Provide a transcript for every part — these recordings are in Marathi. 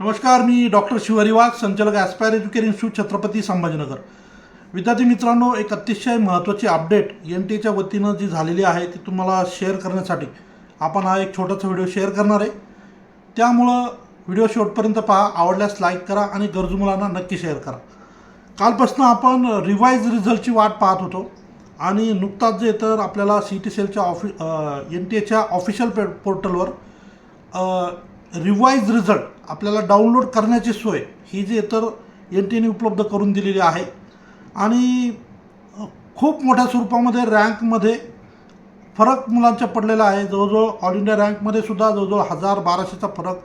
नमस्कार मी डॉक्टर शिवहरिवाज संचालक aspire educare institute Chhatrapati Sambhajinagar. विद्यार्थी मित्रांनो एक अतिशय महत्त्वाची अपडेट एन टी एच्या वतीनं जी झालेली आहे ती तुम्हाला शेअर करण्यासाठी आपण हा एक छोटासा व्हिडिओ शेअर करणार आहे. त्यामुळं व्हिडिओ शेवटपर्यंत पहा आवडल्यास लाईक करा आणि गरजू मुलांना नक्की शेअर करा. कालपासून आपण रिवाईज रिझल्टची वाट पाहत होतो आणि नुकताच जे तर आपल्याला सी टी सेलच्या ऑफि एन टी एच्या ऑफिशियल पे पोर्टलवर रिवाईज रिझल्ट आपल्याला डाउनलोड करण्याची सोय ही जी तर एन टीने उपलब्ध करून दिलेली आहे. आणि खूप मोठ्या स्वरूपामध्ये रँकमध्ये फरक मुलांच्या पडलेला आहे. जवळजवळ ऑल इंडिया रँकमध्ये सुद्धा जवळजवळ हजार बाराशेचा फरक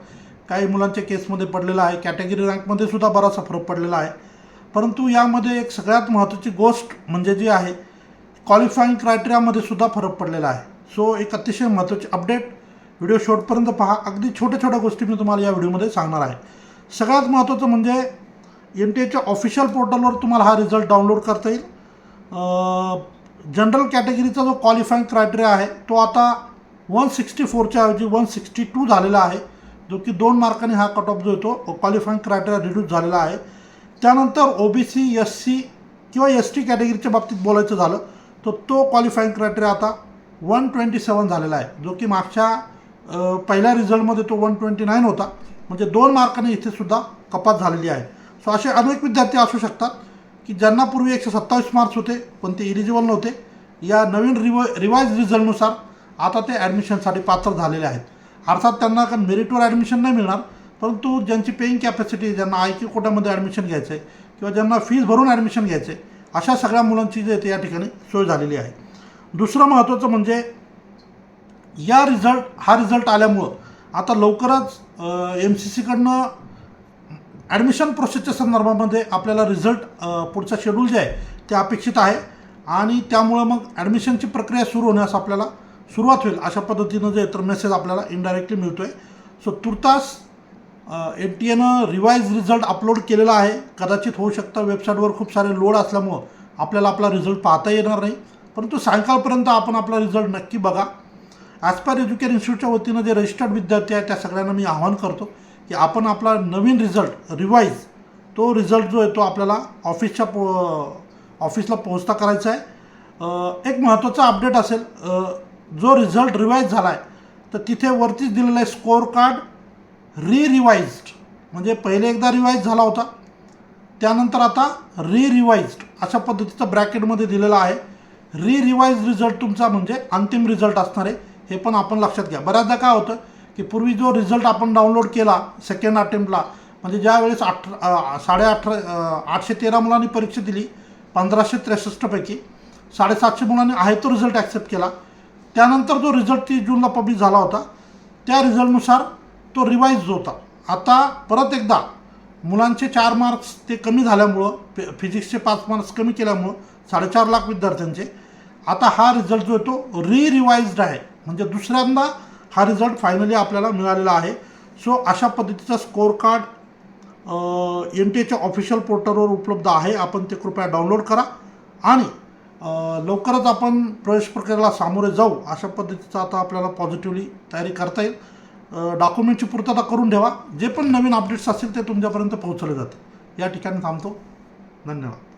काही मुलांच्या केसमध्ये पडलेला आहे. कॅटेगरी रँकमध्ये सुद्धा बराचसा फरक पडलेला आहे. परंतु यामध्ये एक सगळ्यात महत्त्वाची गोष्ट म्हणजे जी आहे क्वालिफाईंग क्रायटेरियामध्ये सुद्धा फरक पडलेला आहे. सो एक अतिशय महत्त्वाची अपडेट व्हिडिओ शेवटपर्यंत पहा. अगदी छोट्या छोट्या गोष्टी मी तुम्हाला या व्हिडिओमध्ये सांगणार आहे. सगळ्यात महत्त्वाचं म्हणजे एन टी एच्या ऑफिशियल पोर्टलवर तुम्हाला हा रिझल्ट डाउनलोड करता येईल. जनरल कॅटेगरीचा जो क्वालिफाईंग क्रायटेरिया आहे तो आता वन सिक्स्टी फोरच्या ऐवजी वन सिक्स्टी टू झालेला आहे. जो की दोन मार्कांनी हा कट ऑफ जो येतो क्वालिफाईंग क्रायटेरिया रिड्यूस झालेला आहे. त्यानंतर O B C S C किंवा एस टी कॅटेगरीच्या बाबतीत बोलायचं झालं तर तो क्वालिफाईंग क्रायटेरिया आता वन ट्वेंटी सेवन झालेला आहे. जो की मागच्या पहिल्या रिझल्टमध्ये तो वन ट्वेंटी नाईन होता. म्हणजे दोन मार्काने इथे सुद्धा कपात झालेली आहे. सो असे अनेक विद्यार्थी असू शकतात की ज्यांना पूर्वी एकशे सत्तावीस मार्क्स होते पण ते इलिजिबल नव्हते. या नवीन रिव रिवाईज रिझल्टनुसार आता ते ॲडमिशनसाठी पात्र झालेले आहेत. अर्थात त्यांना का मेरिटवर ॲडमिशन नाही मिळणार परंतु ज्यांची पेईंग कॅपॅसिटी ज्यांना आय क्यू कोट्यामध्ये ॲडमिशन घ्यायचं आहे किंवा ज्यांना फीज भरून ॲडमिशन घ्यायचं आहे अशा सगळ्या मुलांची जे ते या ठिकाणी सोय झालेली आहे. दुसरं महत्त्वाचं म्हणजे या रिझल्ट हा रिझल्ट आल्यामुळं. आता लवकरच एम सी सीकडनं ॲडमिशन प्रोसेसच्या संदर्भामध्ये आपल्याला रिझल्ट पुढचा शेड्यूल जे आहे ते अपेक्षित आहे. आणि त्यामुळं मग ॲडमिशनची प्रक्रिया सुरू होण्यास आपल्याला सुरुवात होईल अशा पद्धतीनं जे तर मेसेज आपल्याला इनडायरेक्टली मिळतो आहे सो तुर्तास एम टी एनं रिवाईज रिझल्ट अपलोड केलेला आहे. कदाचित होऊ शकतं वेबसाईटवर खूप सारे लोड असल्यामुळं आपल्याला आपला रिझल्ट पाहता येणार नाही. परंतु सायंकाळपर्यंत आपण आपला रिझल्ट नक्की बघा. ॲज पर एज्युकेर इन्स्टिट्यूटच्या वतीनं जे रजिस्टर्ड विद्यार्थी आहेत त्या सगळ्यांना मी आवाहन करतो की आपण आपला नवीन रिझल्ट रिवाईज तो रिझल्ट जो आहे तो आपल्याला ऑफिसच्या पो ऑफिसला पोहोचता करायचा आहे. एक महत्त्वाचा अपडेट असेल जो रिझल्ट रिवाईज झाला आहे तर तिथे वरतीच दिलेलं आहे स्कोअर कार्ड री रिवाईज्ड म्हणजे पहिले एकदा रिवाईज झाला होता त्यानंतर आता री रिवाईज्ड अशा पद्धतीचं ब्रॅकेटमध्ये दिलेलं आहे. री रिवाईज रिझल्ट तुमचा म्हणजे अंतिम रिझल्ट असणार आहे. हे पण आपण लक्षात घ्या. बऱ्याचदा काय होतं की पूर्वी जो रिझल्ट आपण डाउनलोड केला सेकंड अटेम्प्टला म्हणजे ज्यावेळेस अठ अठरा साडे अठरा आठशे तेरा मुलांनी परीक्षा दिली पंधराशे त्रेसष्टपैकी साडेसातशे मुलांनी आहे तो रिझल्ट ॲक्सेप्ट केला. त्यानंतर जो रिझल्ट तीस जूनला पब्लिश झाला होता त्या रिझल्टनुसार तो रिवाईज जो होता. आता परत एकदा मुलांचे चार मार्क्स ते कमी झाल्यामुळं फि फिजिक्सचे पाच मार्क्स कमी केल्यामुळं साडेचार लाख विद्यार्थ्यांचे आता हा रिझल्ट जो आहे तो रीरिवाईज्ड आहे. म्हणजे दुसऱ्यांदा हा रिझल्ट फायनली आपल्याला मिळालेला आहे. सो अशा पद्धतीचा स्कोअर कार्ड एन टी एच्या ऑफिशियल पोर्टलवर उपलब्ध आहे. आपण ते कृपया डाउनलोड करा. आणि लवकरच आपण प्रवेश प्रक्रियेला सामोरे जाऊ अशा पद्धतीचं आता आपल्याला पॉझिटिव्हली तयारी करता येईल. डॉक्युमेंटची पूर्तता करून ठेवा. जे पण नवीन अपडेट्स असतील ते तुमच्यापर्यंत पोहोचले जाते या ठिकाणी थांबतो. धन्यवाद.